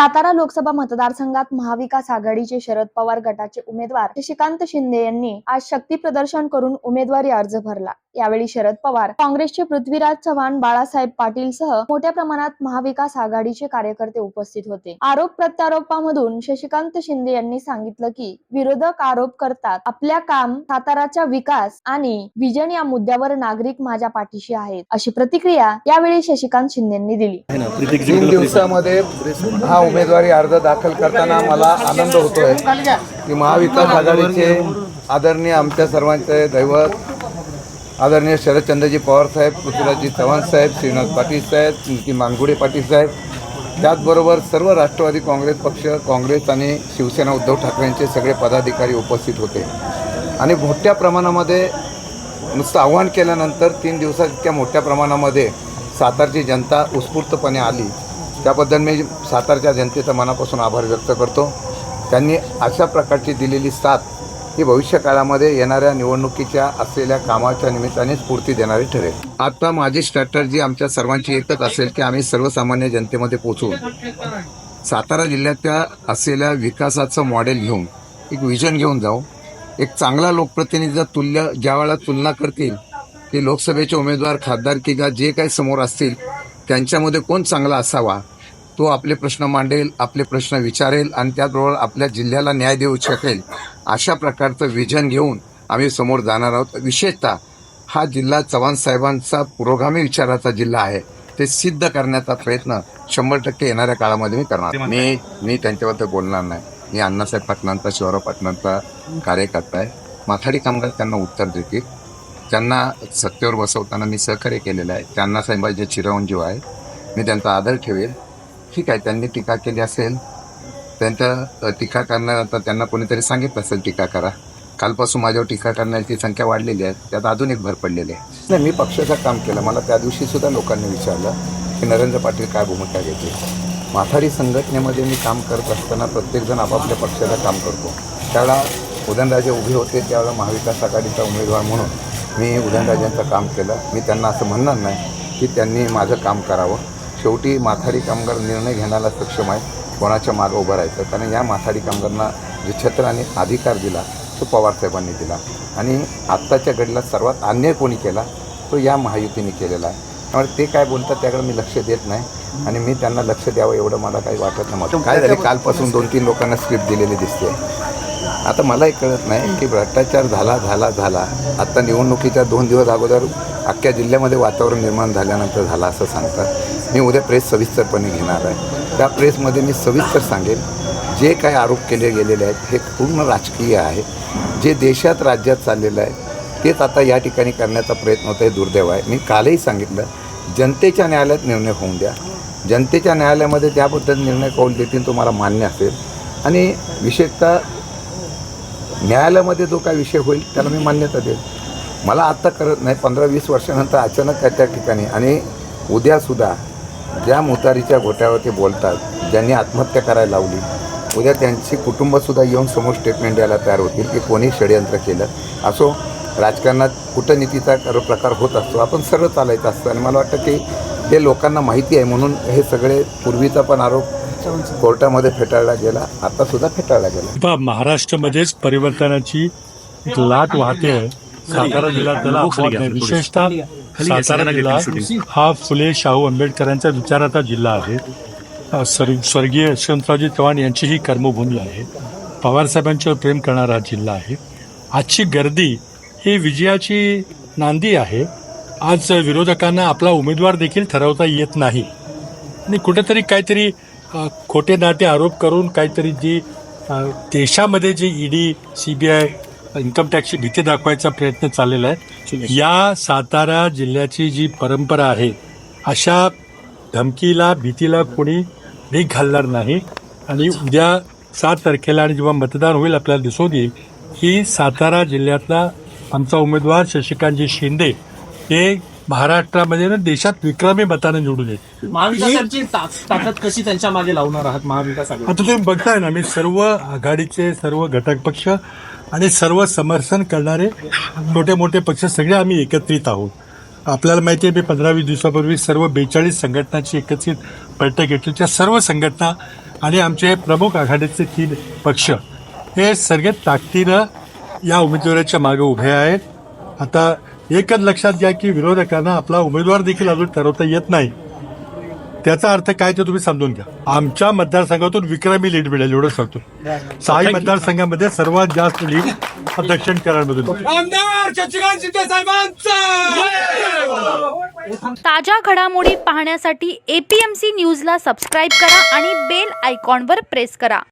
सातारा लोकसभा मतदारसंघात महाविकास आघाडीचे शरद पवार गटाचे उमेदवार शशिकांत शिंदे यांनी आज शक्ती प्रदर्शन करून उमेदवारी अर्ज भरला. यावेळी शरद पवार काँग्रेसचे पृथ्वीराज चव्हाण बाळासाहेब पाटील सह मोठ्या प्रमाणात महाविकास आघाडीचे कार्यकर्ते उपस्थित होते. आरोप प्रत्यारोपामधून शशिकांत शिंदे यांनी सांगितलं की विरोधक आरोप करतात आपल्या काम साताराचा विकास आणि विजन या मुद्द्यावर नागरिक माझ्या पाठीशी आहेत अशी प्रतिक्रिया यावेळी शशिकांत शिंदे यांनी दिली. तीन दिवसामध्ये हा उमेदवारी अर्ज दाखल करताना मला आनंद होतोय की महाविकास आघाडीचे आदरणीय आमच्या सर्वांचे दैवत आदरणीय शरदचंद्रजी पवार साहेब पृथ्वीराजजी चव्हाण साहेब श्रीनाथ पाटील साहेब नितीन मानगुडे पाटील साहेब त्याचबरोबर सर्व राष्ट्रवादी काँग्रेस पक्ष काँग्रेस आणि शिवसेना उद्धव ठाकरेंचे सगळे पदाधिकारी उपस्थित होते. आणि मोठ्या प्रमाणामध्ये नुसतं आव्हान केल्यानंतर तीन दिवसात इतक्या मोठ्या प्रमाणामध्ये सातारची जनता उत्स्फूर्तपणे आली. त्याबद्दल मी सातारच्या जनतेचा मनापासून आभार व्यक्त करतो. त्यांनी अशा प्रकारची दिलेली साथ ही भविष्यकाळामध्ये येणाऱ्या निवडणुकीच्या असलेल्या कामाच्या निमित्ताने स्फूर्ती देणारी ठरेल. आता माझी स्ट्रॅटर्जी आमच्या सर्वांची एकच असेल की आम्ही सर्वसामान्य जनतेमध्ये पोचू सातारा जिल्ह्याच्या असलेल्या विकासाचं मॉडेल घेऊन एक विजन घेऊन जाऊ. एक चांगला लोकप्रतिनिधीचा तुल्य ज्या वेळा तुलना करतील की लोकसभेचे उमेदवार खासदार किंवा जे काही समोर असतील त्यांच्यामध्ये कोण चांगला असावा? तो आपले प्रश्न मांडेल आपले प्रश्न विचारेल आणि त्याचबरोबर आपल्या जिल्ह्याला न्याय देऊ शकेल अशा प्रकारचं विजन घेऊन आम्ही समोर जाणार आहोत. विशेषतः हा जिल्हा चव्हाण साहेबांचा पुरोगामी विचाराचा जिल्हा आहे. ते सिद्ध करण्याचा प्रयत्न शंभर टक्के येणाऱ्या काळामध्ये मी करणार. मी मी त्यांच्याबद्दल बोलणार नाही. मी अण्णासाहेब पाटलांचा शिवराव पाटलांचा कार्यकर्ता आहे. माथाडी कामगार त्यांना उत्तर देतील. त्यांना सत्तेवर बसवताना मी सहकार्य केलेलं आहे. त्यांना साहेबांचे चिरंजीव आहे. मी त्यांचा आदर ठेवेल. ठीक आहे त्यांनी टीका केली असेल त्यांच्या अ, टीका करण्यानंतर त्यांना कोणीतरी सांगितलं असेल टीका करा. कालपासून माझ्यावर टीका करण्याची संख्या वाढलेली आहे. त्यात अजून एक भर पडलेली आहे. नाही मी पक्षाचं काम केलं. मला त्या दिवशीसुद्धा लोकांनी विचारलं की नरेंद्र पाटील काय भूमिका घेतली? माथारी संघटनेमध्ये मी काम करत असताना प्रत्येकजण आपापल्या पक्षाचं काम करतो. त्यावेळा उदयनराजे उभे होते त्यावेळेला महाविकास आघाडीचा उमेदवार म्हणून. मी उदयनराजेंचं काम केलं. मी त्यांना असं म्हणणार नाही की त्यांनी माझं काम करावं. शेवटी माथाडी कामगार निर्णय घेण्याला सक्षम आहे. कोणाच्या मागं उभं राहायचं? कारण या माथाडी कामगारांना जे छत्र आणि अधिकार दिला तो पवारसाहेबांनी दिला. आणि आत्ताच्या घडीला सर्वात अन्याय कोणी केला? तो या महायुतीने केलेला आहे. त्यामुळे ते काय बोलतात त्याकडे मी लक्ष देत नाही. आणि मी त्यांना लक्ष द्यावं एवढं मला काही वाटत नाही. काय झाले? कालपासून दोन तीन लोकांना स्क्रिप्ट दिलेली दिसते. आता मलाही कळत नाही की भ्रष्टाचार झाला झाला झाला. आत्ता निवडणुकीच्या दोन दिवस अगोदर अख्ख्या जिल्ह्यामध्ये वातावरण निर्माण झाल्यानंतर झाला असं सांगतात. मी उद्या प्रेस सविस्तरपणे घेणार आहे. त्या प्रेसमध्ये मी सविस्तर सांगेन जे काही आरोप केले गेलेले आहेत हे पूर्ण राजकीय आहे. जे देशात राज्यात चाललेलं आहे तेच आता या ठिकाणी करण्याचा प्रयत्न होता हे दुर्दैव आहे. मी कालही सांगितलं जनतेच्या न्यायालयात निर्णय होऊन द्या. जनतेच्या न्यायालयामध्ये त्याबद्दल निर्णय कौल देतील तो मला मान्य असेल. आणि विशेषतः न्यायालयामध्ये जो काय विषय होईल त्याला मी मान्यता देईल मला आत्ता करत नाही पंधरा वीस वर्षानंतर अचानक काय त्या ठिकाणी आणि उद्यासुद्धा ज्या मुतारीच्या घोट्यावर ते बोलतात ज्यांनी आत्महत्या करायला लावली उद्या त्यांची कुटुंबसुद्धा येऊन समोर स्टेटमेंट द्यायला तयार होतील की कोणी षडयंत्र केलं. असो राजकारणात कूटनीतीचा प्रकार होत असतो आपण सरळ चालायचं असतं. आणि मला वाटतं की हे लोकांना माहिती आहे म्हणून हे सगळे पूर्वीचा पण आरोप कोर्टामध्ये फेटाळला गेला आतासुद्धा फेटाळला गेला. महाराष्ट्रामध्येच परिवर्तनाची एक लाट वाहते आहे. सातारा जिल्हा त्याला. विशेषतः सातारा जिल्हा हा फुले शाहू आंबेडकरांचा विचाराचा जिल्हा आहे. स्वर्गीय यशवंतरावजी चव्हाण यांची ही कर्मभूमी आहे. पवारसाहेबांच्यावर प्रेम करणारा हा जिल्हा आहे. आजची गर्दी ही विजयाची नांदी आहे. आज विरोधकांना आपला उमेदवार देखील ठरवता येत नाही. आणि कुठेतरी काहीतरी खोटे नाटे आरोप करून काहीतरी जी देशामध्ये जी ईडी सीबीआय इन्कम टॅक्सची भीती दाखवायचा प्रयत्न चाललेला आहे या सातारा जिल्ह्याची जी परंपरा आहे अशा धमकीला भीतीला कोणी भीक घालणार नाही. आणि उद्या सात तारखेला आणि जेव्हा मतदान होईल आपल्याला दिसून येईल की सातारा जिल्ह्यातला आमचा उमेदवार शशिकांतजी शिंदे हे महाराष्ट्रामध्ये ना देशात विक्रमी मताने निवडून येईल. महाविकासाची ता- ताकद कशी त्यांच्या मागे लावणार आहात महाविकास आघाडी आता तुम्ही बघताय ना मी सर्व आघाडीचे सर्व घटक पक्ष आणि सर्व समर्थन करणारे छोटे मोठे पक्ष सगळे आम्ही एकत्रित आहोत. आपल्याला माहिती आहे मी पंधरा वीस दिवसापूर्वी सर्व बेचाळीस संघटनाची एकत्रित बैठक घेतली. त्या सर्व संघटना आणि आमचे प्रमुख आघाडीचे तीन पक्ष हे सगळे ताकदीनं या उमेदवाराच्या मागे उभे आहेत. आता एकच लक्षात घ्या की विरोधकांना आपला उमेदवार देखील अजून ठरवता येत नाही. त्याचा अर्थ काय ते तुम्ही समजून घ्या. आमच्या मतदारसंघातून विक्रमी लीड मिळेल एवढं सांगतो. सहाही मतदारसंघामध्ये सर्वात जास्त लीड दक्षिण केरळमधून. ताज्या घडामोडी पाहण्यासाठी एपीएमसी न्यूजला सबस्क्राईब करा आणि बेल आयकॉनवर प्रेस करा.